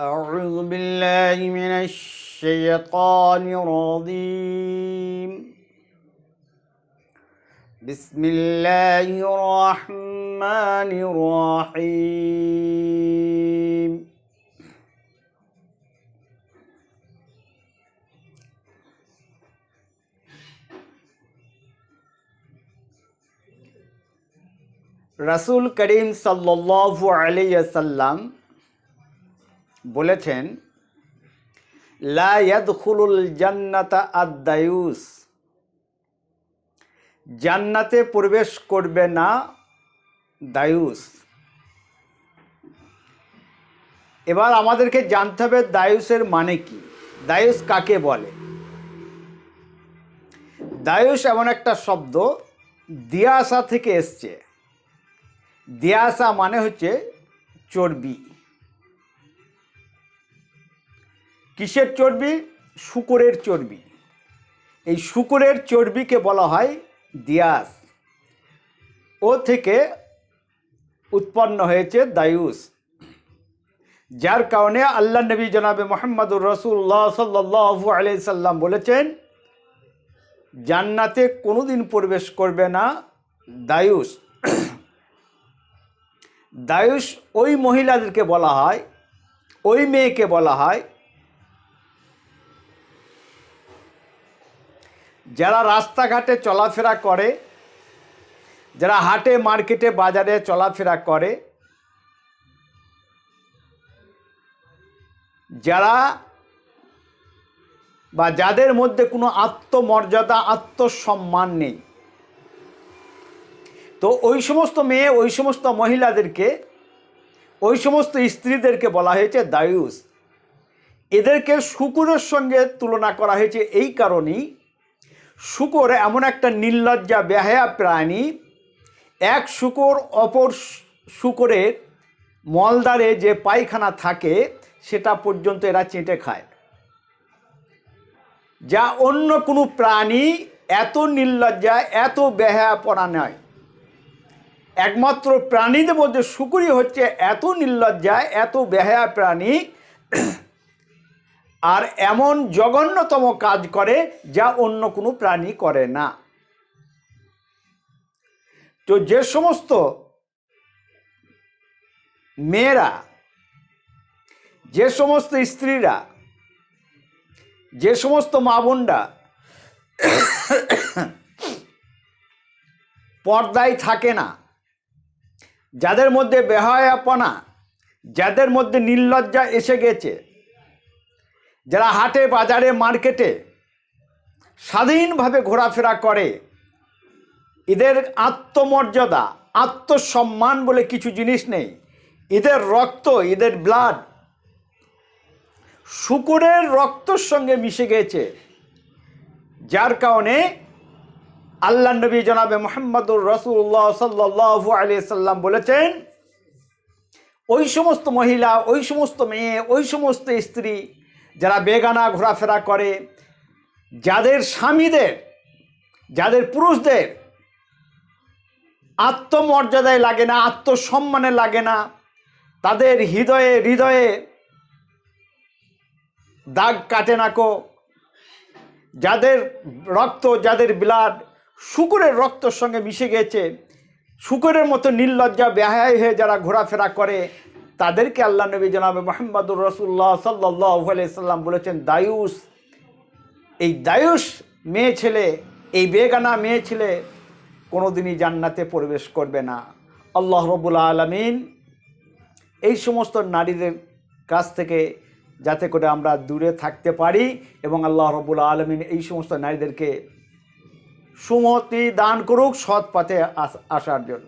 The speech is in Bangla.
أعوذ بالله من الشيطان الرجيم بسم الله الرحمن الرحيم রাসূল করিম সাল্লাল্লাহু আলাইহি সাল্লাম বলেছেন, লা ইয়াদখুলুল জান্নাতা আদ-দায়ুস। জান্নাতে প্রবেশ করবে না দায়ুস। এবার আমাদেরকে জানতে হবে দায়ুসের মানে কি। দায়ুস কাকে বলে? দায়ুস এমন একটা শব্দ দিয়াসা থেকে এসছে। দিয়াসা মানে হচ্ছে চর্বি। কিসের চর্বি? শুকুরের চর্বি। এই শুকুরের চর্বিকে বলা হয় দিয়াস। ও থেকে উৎপন্ন হয়েছে দায়ুস। যার কারণে আল্লাহ নবী জনাবে মোহাম্মদুর রসুল্লাহ সাল্লু আলি সাল্লাম বলেছেন, জান্নাতে কোনো দিন প্রবেশ করবে না দায়ুস। দায়ুস ওই মহিলাদেরকে বলা হয়, ওই মেয়েকে বলা হয় যারা রাস্তাঘাটে চলাফেরা করে, যারা হাটে, মার্কেটে, বাজারে চলাফেরা করে, যারা বা যাদের মধ্যে কোনো আত্মমর্যাদা, আত্মসম্মান নেই, তো ওই সমস্ত মেয়ে, ওই সমস্ত মহিলাদেরকে, ওই সমস্ত স্ত্রীদেরকে বলা হয়েছে দায়ুস। এদেরকে শুকুরের সঙ্গে তুলনা করা হয়েছে এই কারণেই শুকর এমন একটা নির্লজ্জা বেহায়া প্রাণী। এক শুকর অপর শুকরের মলদারে যে পায়খানা থাকে, সেটা পর্যন্ত এরা চেটে খায়। যা অন্য কোনো প্রাণী এত নির্লজ্জা, এত বেহায়াপনা নয়। একমাত্র প্রাণীদের মধ্যে শুকুরই হচ্ছে এত নির্লজ্জা, এত বেহায়া প্রাণী। আর এমন জঘন্যতম কাজ করে যা অন্য কোনো প্রাণী করে না। তো যে সমস্ত মেয়েরা, যে সমস্ত স্ত্রীরা, যে সমস্ত মা বোনরা পর্দায় থাকে না, যাদের মধ্যে বেহায়াপনা, যাদের মধ্যে নির্লজ্জা এসে গেছে যারা হাটে, বাজারে, মার্কেটে স্বাধীনভাবে ঘোরাফেরা করে, এদের আত্মমর্যাদা, আত্মসম্মান বলে কিছু জিনিস নেই। এদের রক্ত, এদের ব্লাড শুকুরের রক্তর সঙ্গে মিশে গেছে। যার কারণে আল্লাহ নবী জনাবে মোহাম্মদুর রসুল্লাহ সাল্লাহ আলি সাল্লাম বলেছেন, ওই সমস্ত মহিলা, ওই সমস্ত মেয়ে, ওই সমস্ত স্ত্রী যারা বেগানা ঘোরাফেরা করে, যাদের স্বামীদের, যাদের পুরুষদের আত্মমর্যাদায় লাগে না, আত্মসম্মানে লাগে না, তাদের হৃদয়ে হৃদয়ে দাগ কাটে নাকো যাদের রক্ত, যাদের ব্লাড শুকুরের রক্তর সঙ্গে মিশে গেছে, শুকুরের মতো নির্লজ্জা বেহায় হয়ে যারা ঘোরাফেরা করে তাদেরকে আল্লাহ নবী জনাবে মোহাম্মদুর রসুল্লাহ সাল্লাহ সাল্লাম বলেছেন, দায়ুস, এই দায়ুস মেয়ে ছেলে, এই বেগানা মেয়ে ছেলে কোনোদিনই জান্নাতে প্রবেশ করবে না। আল্লাহ রবুল্লা আলমিন এই সমস্ত নারীদের কাছ থেকে যাতে করে আমরা দূরে থাকতে পারি এবং আল্লাহ রবুল্লা আলমিন এই সমস্ত নারীদেরকে সুমতি দান করুক সৎ পথে আসার জন্য।